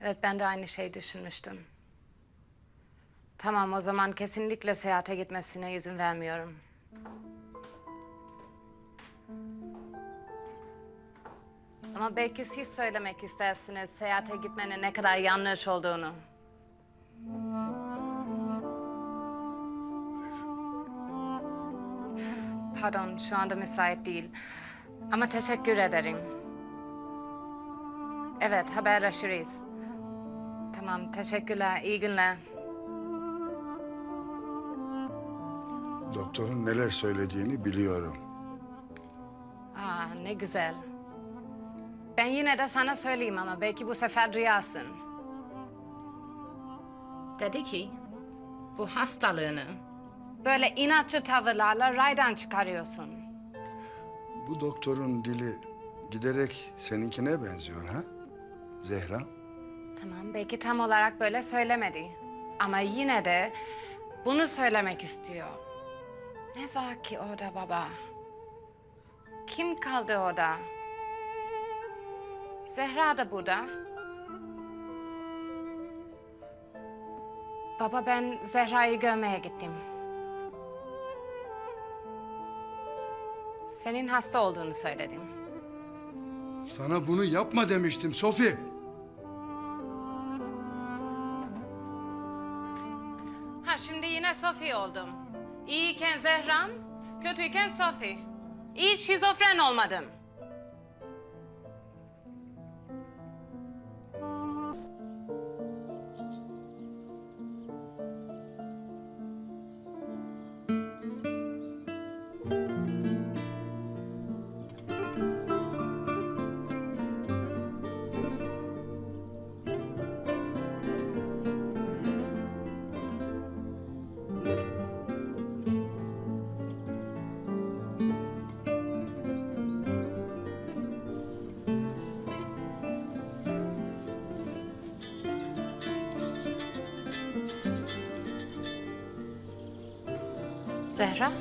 Evet ben de aynı şeyi düşünmüştüm. Tamam o zaman kesinlikle seyahate gitmesine izin vermiyorum. Ama belki siz söylemek istersiniz seyahate gitmenin ne kadar yanlış olduğunu. Pardon, şu anda müsait değil. Ama teşekkür ederim. Evet, haberleşiriz. Tamam, teşekkürler. İyi günler. Doktorun neler söylediğini biliyorum. Aa, ne güzel. Ben yine de sana söyleyeyim ama belki bu sefer duyarsın. Dedi ki, bu hastalığını böyle inatçı tavırlarla raydan çıkarıyorsun. Bu doktorun dili giderek seninkine benziyor ha? Zehra? Tamam, belki tam olarak böyle söylemedi. Ama yine de bunu söylemek istiyor. Ne var ki orada baba? Kim kaldı orada? Zehra da burada. Baba ben Zehra'yı görmeye gittim. Senin hasta olduğunu söyledim. Sana bunu yapma demiştim Sofi. Yine Sophie oldum. İyiyken Zehram, kötüyken Sophie. İyi şizofren olmadım. Zehra?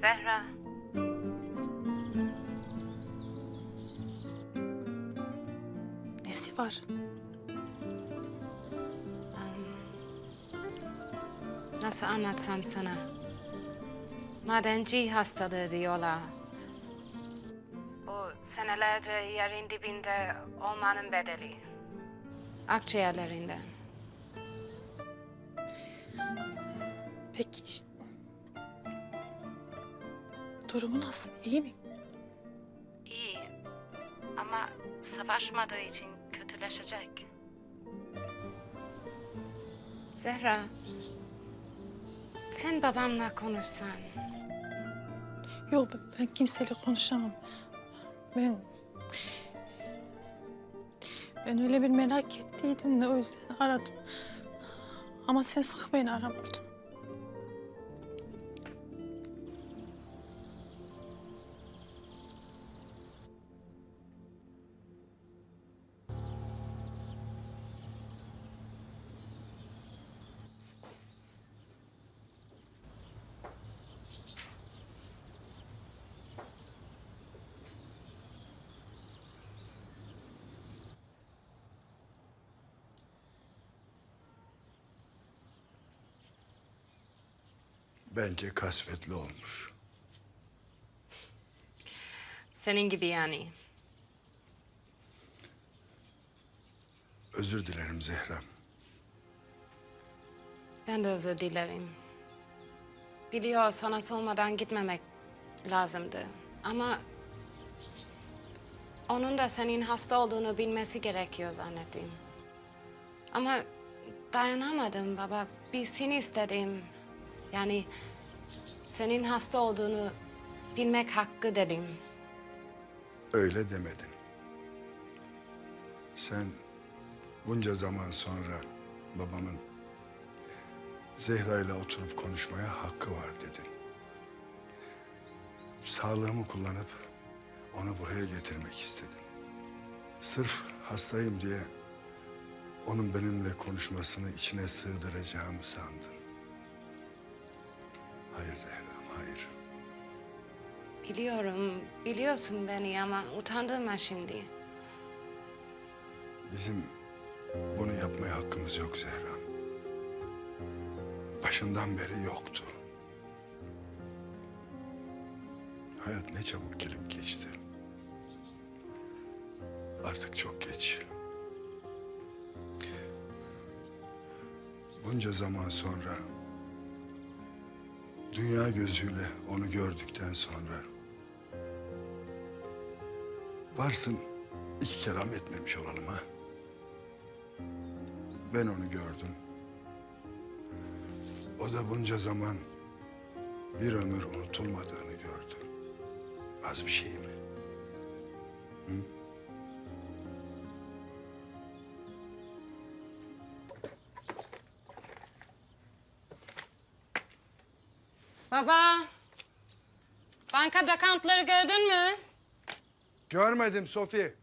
Zehra. Nesi var? Nasıl anlatsam sana? Madenci hastalığı diyorlar. Bu senelerce yerin dibinde olmanın bedeli. Akciğerlerinde. Peki. Durumu nasıl? İyi mi? İyi ama savaşmadığı için kötüleşecek. Zehra, sen babamla konuşsan. Yok ben- ben kimseyle konuşamam. Ben... Ben öyle bir merak ettiydim de o yüzden aradım. Ama sen sakın beni aramadın. Bence kasvetli olmuş. Senin gibi yani. Özür dilerim Zehra'm. Ben de özür dilerim. Biliyor sana sormadan gitmemek lazımdı. Ama onun da senin hasta olduğunu bilmesi gerekiyor zannettim. Ama dayanamadım baba. Bilsin istedim. Yani senin hasta olduğunu bilmek hakkı dedim. Öyle demedin. Sen bunca zaman sonra babamın Zehra ile oturup konuşmaya hakkı var dedin. Sağlığımı kullanıp onu buraya getirmek istedin. Sırf hastayım diye onun benimle konuşmasını içine sığdıracağımı sandın. Hayır Zehra'm, hayır. Biliyorum, biliyorsun beni ama utandırma şimdi. Bizim bunu yapmaya hakkımız yok Zehra. Başından beri yoktu. Hayat ne çabuk gelip geçti. Artık çok geç. Bunca zaman sonra dünya gözüyle onu gördükten sonra varsın iki kelam etmemiş olalım ha. Ben onu gördüm. O da bunca zaman bir ömür unutulmadığını gördü. Az bir şey mi? Baba, bankada kantları gördün mü? Görmedim Sofi.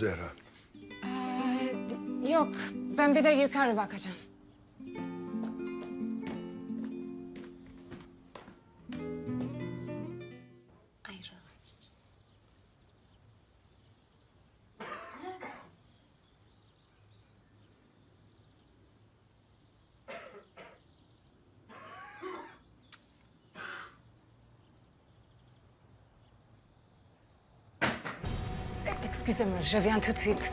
Zehra? Ee, yok, ben bir de yukarı bakacağım. Excusez-moi, je viens tout de suite.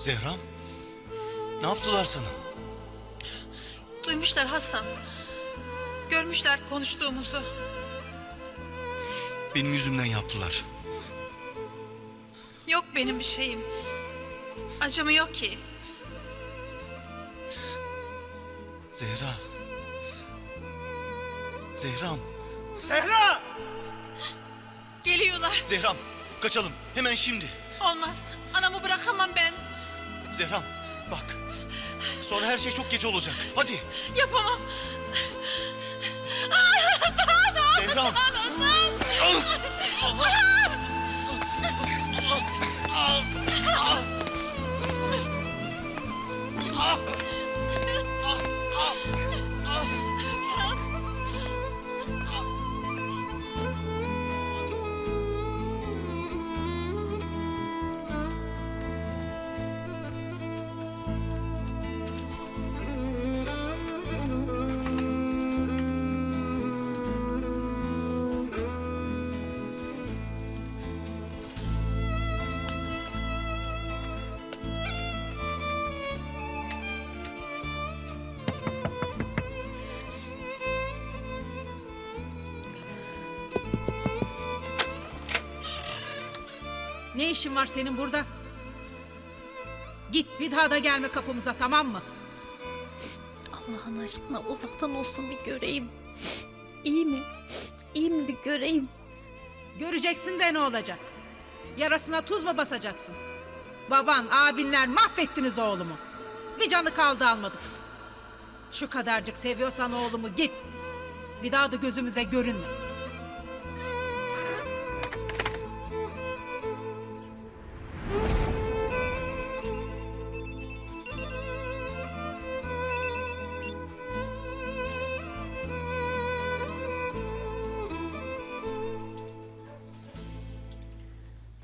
Zehram, ne yaptılar sana? Duymuşlar Hasan. Görmüşler konuştuğumuzu. Benim yüzümden yaptılar. Yok benim bir şeyim. Acımı yok ki. Zehra. Zehram, Geliyorlar. Zehram. Kaçalım, hemen şimdi. Olmaz. Anamı bırakamam ben. Zehram, bak. Sonra her şey çok geç olacak. Hadi. Yapamam. Zehram. Ne işin var senin burada? Git bir daha da gelme kapımıza tamam mı? Allah'ın aşkına uzaktan olsun bir göreyim. İyi mi? İyi mi bir göreyim? Göreceksin de ne olacak? Yarasına tuz mu basacaksın? Baban, abinler mahvettiniz oğlumu. Bir canı kaldı almadık. Şu kadarcık seviyorsan oğlumu git. Bir daha da gözümüze görünme.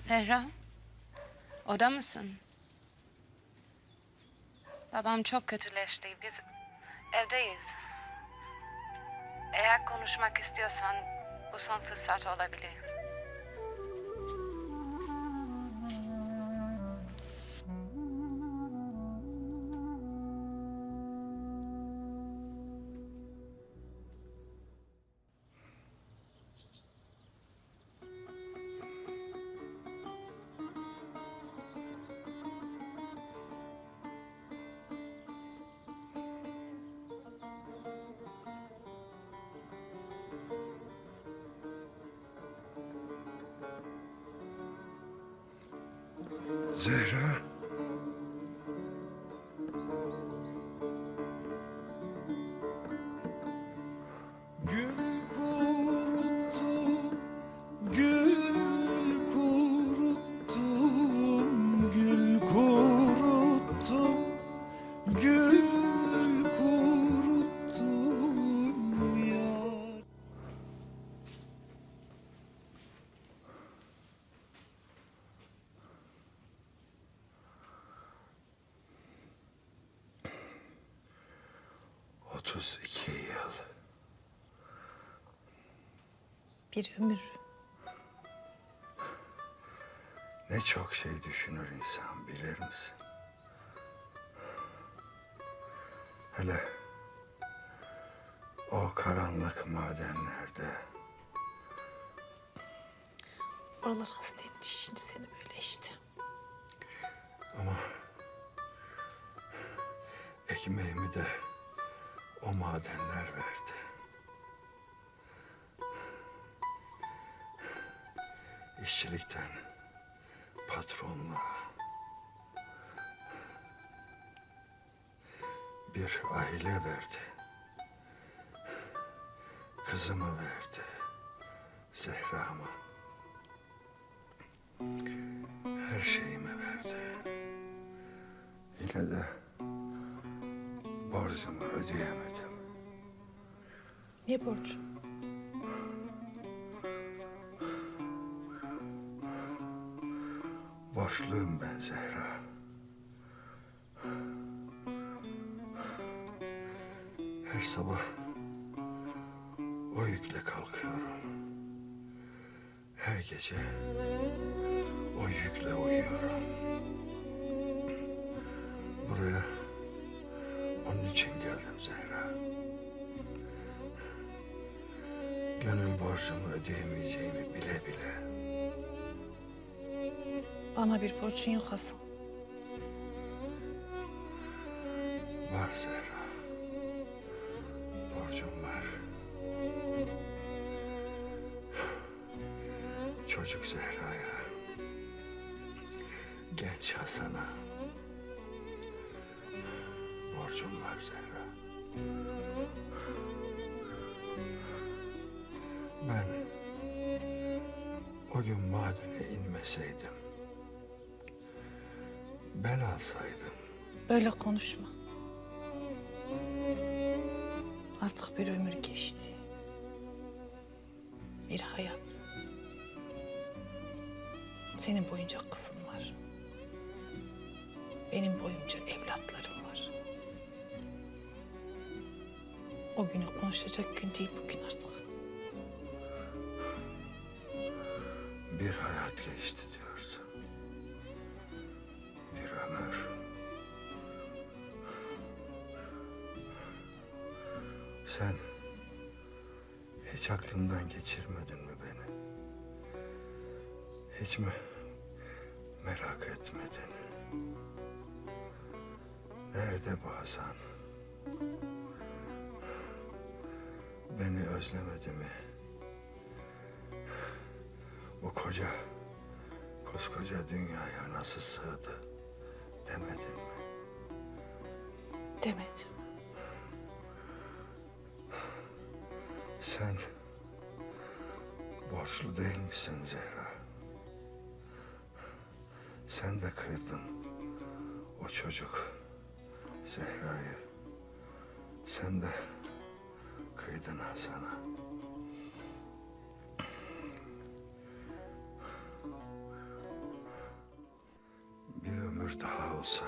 Zehra, oda mısın? Babam çok kötüleşti. Biz evdeyiz. Eğer konuşmak istiyorsan bu son fırsat olabilir. Zehra. 32 yıl. Bir ömür. Ne çok şey düşünür insan bilir misin? Hele o karanlık madenlerde. Oralar hasta etti şimdi seni böyle işte. Ama ekmeğimi de o madenler verdi. İşçilikten patronluğa bir aile verdi. Kızımı verdi. Zehra'mı. Her şeyimi verdi. Yine de borcumu ödeyemedim. Ne borcu? Borçluyum ben Zehra. Her sabah o yükle kalkıyorum. Her gece o yükle uyuyorum. Buraya onun için geldim Zehra. Gönül borcumu ödeyemeyeceğimi bile bile Bana bir borcun yok Hasan. Var Zehra. Borcum var. Çocuk Zehra'ya. Genç Hasan'a. Borcum var Zehra. Ben o gün madene inmeseydim. Ben alsaydım. Böyle konuşma. Artık bir ömür geçti. Bir hayat. Senin boyunca kızın var. Benim boyunca evlatlarım var. O günü konuşacak gün değil bugün artık. Bir hayat geçti diyorsun. Bir ömür. Sen hiç aklından geçirmedin mi beni? Hiç mi merak etmedin? Nerede Hasan? Beni özlemedi mi? Bu koca, koskoca dünyaya nasıl sığdı demedin mi? Demedim. Sen borçlu değil misin Zehra? Sen de kırdın o çocuk Zehra'yı. Sen de kıydın Hasan'a. Olsa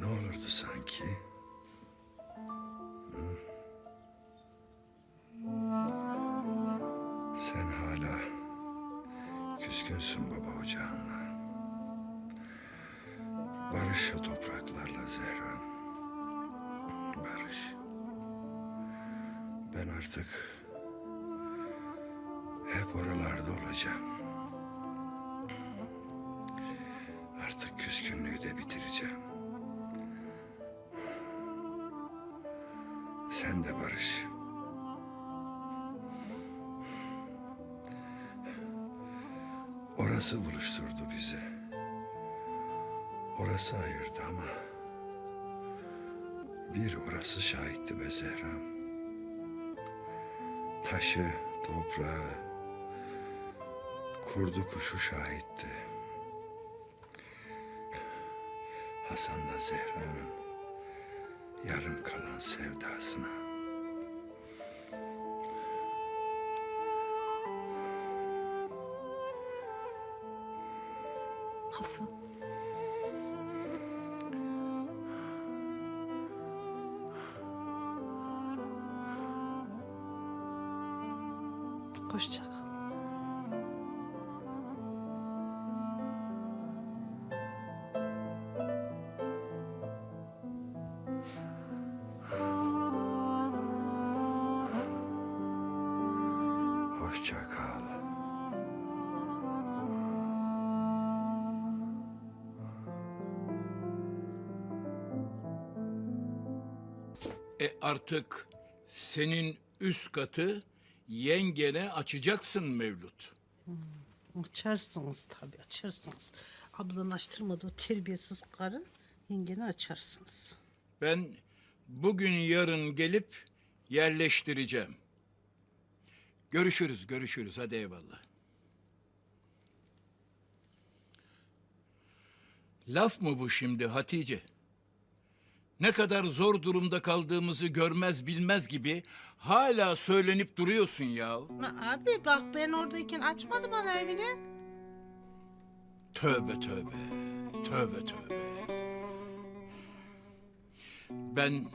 ne olurdu sanki? Hı? Sen hala küskünsün baba ocağınla. Barış o topraklarla Zehra. Barış. Ben artık hep oralarda olacağım. Küskünlüğü de bitireceğim. Sen de barış. Orası buluşturdu bizi. Orası ayırdı ama bir orası şahitti be Zehram. Taşı, toprağı, kurdu kuşu şahitti. Hasan'la Zehra'nın yarım kalan sevdasına. Hasan. Hoşça artık senin üst katı yengene açacaksın Mevlüt. Açarsınız tabii açarsınız. Ablan açtırmadı o terbiyesiz karı yengeni açarsınız. Ben bugün yarın gelip yerleştireceğim. Görüşürüz, görüşürüz. Hadi eyvallah. Laf mı bu şimdi Hatice? Ne kadar zor durumda kaldığımızı görmez bilmez gibi hala söylenip duruyorsun ya. Abi bak ben oradayken açmadı bana evini. Tövbe tövbe. Tövbe tövbe. Ben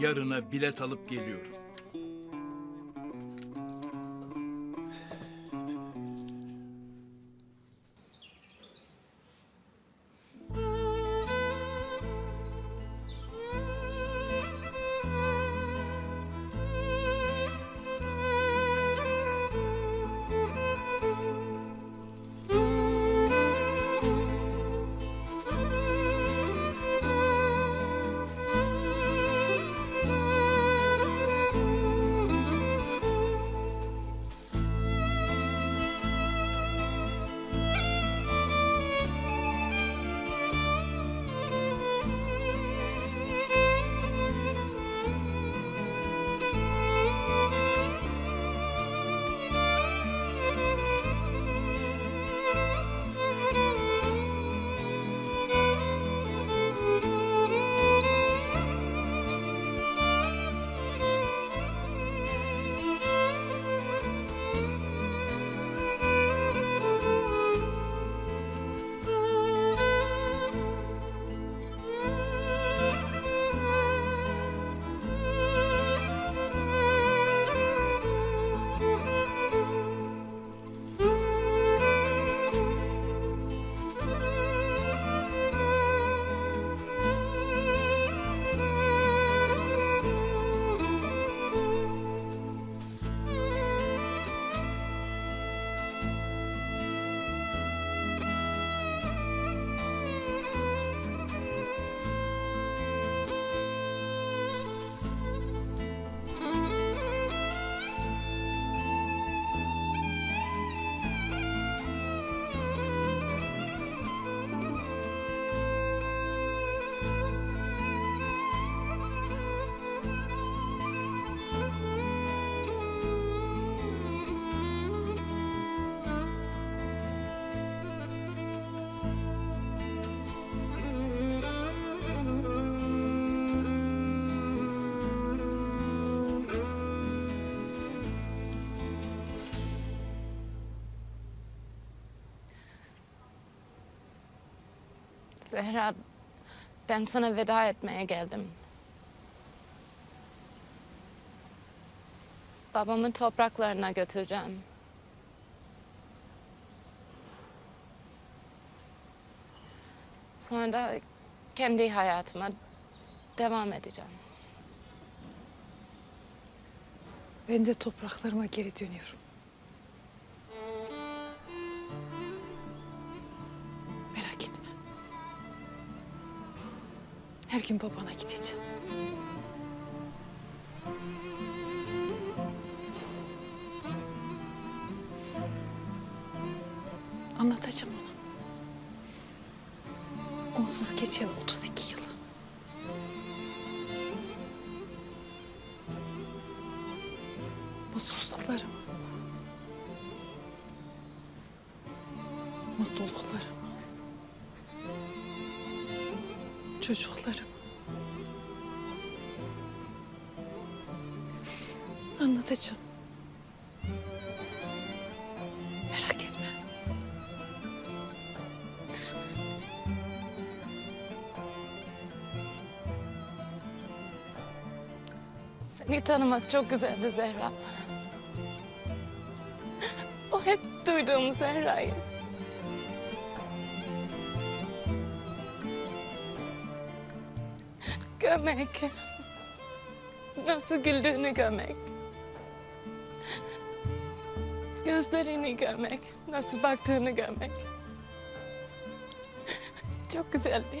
yarına bilet alıp geliyorum. Zehra Ben sana veda etmeye geldim. Babamı topraklarına götüreceğim. Sonra da kendi hayatıma devam edeceğim. Ben de topraklarıma geri dönüyorum. Her gün babana gideceğim. Anlatacağım ona. Onsuz geçen 32 Seni tanımak çok güzeldi Zehra. O hep duyduğum Zehra'yı. Görmek. Nasıl güldüğünü görmek. Gözlerini görmek. Nasıl baktığını görmek. Çok güzeldi.